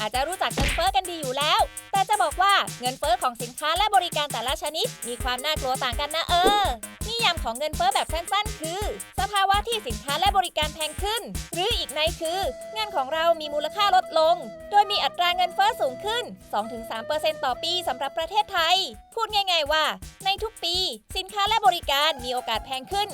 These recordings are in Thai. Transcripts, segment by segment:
อาจจะรู้จักเงินเฟ้อกันดีอยู่แล้ว แต่จะบอกว่าเงินเฟ้อของสินค้าและบริการแต่ละชนิด มีความน่ากลัวต่างกันนะเออ นิยามของเงินเฟ้อแบบสั้นๆ คือ สภาวะที่สินค้าและบริการแพงขึ้น หรืออีกในคือ เงินของเรามีมูลค่าลดลง โดยมีอัตราเงินเฟ้อสูงขึ้น 2-3%ต่อปีสำหรับประเทศไทย พูดง่าย ๆว่า ในทุกปี สินค้าและบริการมีโอกาสแพงขึ้น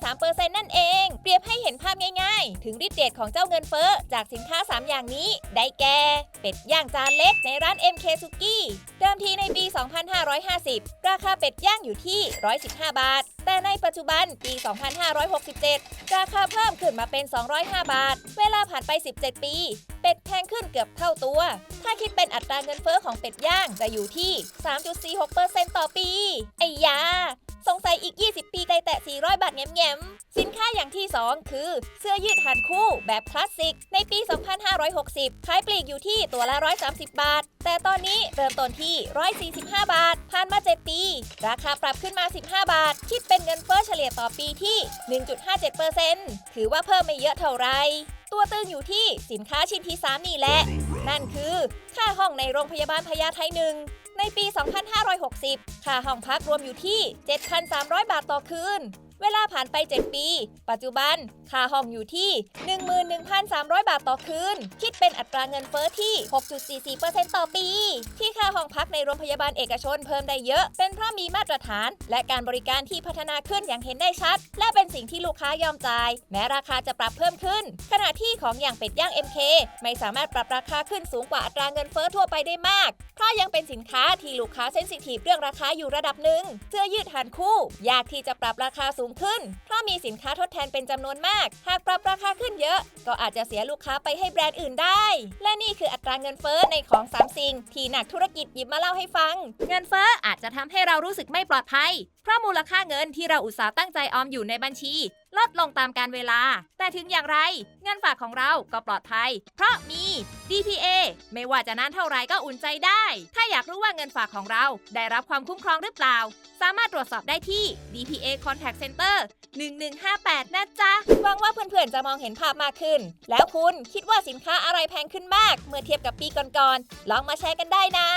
2-3%นั่นเอง เปรียบให้เห็นภาพง่ายๆ ถึงฤทธิ์เดชของเจ้าเงินเฟ้อจากสินค้า 3 อย่างนี้ ได้แก่ เป็ดย่างจานเล็กในร้าน MK s u k i เดิมทีในปี 2550 ราคาเป็ดย่างอยู่ที่ 115 บาท ในปัจจุบันปี 2567 ราคาเพิ่มขึ้นมาเป็น 205 บาท เวลาผ่านไป 17 ปี เป็ดแพงขึ้นเกือบเท่าตัว ถ้าคิดเป็นอัตราเงินเฟ้อของเป็ดย่างจะอยู่ที่ 3.46%ต่อปี ไอ้ยา สงสัยอีก 20 ปีไกลแตะ400 บาทแง้มๆ สินค้าอย่างที่ 2 คือ เสื้อยืดหันคู่แบบคลาสสิก ในปี 2560 ขายปลีกอยู่ที่ตัวละ 130 บาท แต่ตอนนี้เริ่มต้นที่ 145 บาท ผ่านมา 7 ปี ราคาปรับขึ้นมา 15 บาท คิดเป็นเงินเฟ้อเฉลี่ยต่อปีที่ 1.57%ถือว่าเพิ่มไม่เยอะเท่าไหรตัวตึงอยู่ที่สินค้าชิ้นที่ 3 นี่แหละ นั่นคือ ค่าห้องในโรงพยาบาลพญาไทหนึ่งในปี 2560 ค่าห้องพักรวมอยู่ที่ 7,300 บาทต่อคืน เวลาผ่านไป 7 ปี ปัจจุบัน ค่าห้องอยู่ที่ 11,300 บาทต่อคืน คิดเป็นอัตราเงินเฟ้อที่ 6.44%ต่อปี ที่ค่าห้องพักในโรงพยาบาลเอกชนเพิ่มได้เยอะ เป็นเพราะมีมาตรฐาน และการบริการที่พัฒนาขึ้นอย่างเห็นได้ชัด และเป็นสิ่งที่ลูกค้ายอมจ่าย แม้ราคาจะปรับเพิ่มขึ้น ขณะที่ของอย่างเป็ดย่าง MK ไม่สามารถปรับราคาขึ้นสูงกว่าอัตราเงินเฟ้อทั่วไปได้มาก เพราะยังเป็นสินค้าที่ลูกค้าเซนซิทีฟเรื่องราคาอยู่ระดับหนึ่งเสื้อยืดหันคู่ ยากที่จะปรับราคาสูงขึ้น เพราะมีสินค้าทดแทนเป็นจำนวนมาก หากปรับราคาขึ้นเยอะ ก็อาจจะเสียลูกค้าไปให้แบรนด์อื่นได้ และนี่คืออัตราเงินเฟ้อในของสามสิ่งที่นักธุรกิจหยิบมาเล่าให้ฟัง เงินเฟ้ออาจจะทำให้เรารู้สึกไม่ปลอดภัย เพราะมูลค่าเงินที่เราอุตสาห์ตั้งใจออมอยู่ในบัญชี ลดลงตามการเวลา แต่ถึงอย่างไรเงินฝากของเราก็ปลอดภัย เพราะมี DPA ไม่ว่าจะนานเท่าไรก็อุ่นใจได้ ถ้าอยากรู้ว่าเงินฝากของเราได้รับความคุ้มครองหรือเปล่า สามารถตรวจสอบได้ที่ DPA Contact Center 1158 นะจ๊ะหวังว่าเพื่อนๆ จะมองเห็นภาพมากขึ้น แล้วคุณคิดว่าสินค้าอะไรแพงขึ้นมาก เมื่อเทียบกับปีก่อนๆ ลองมาแชร์กันได้นะ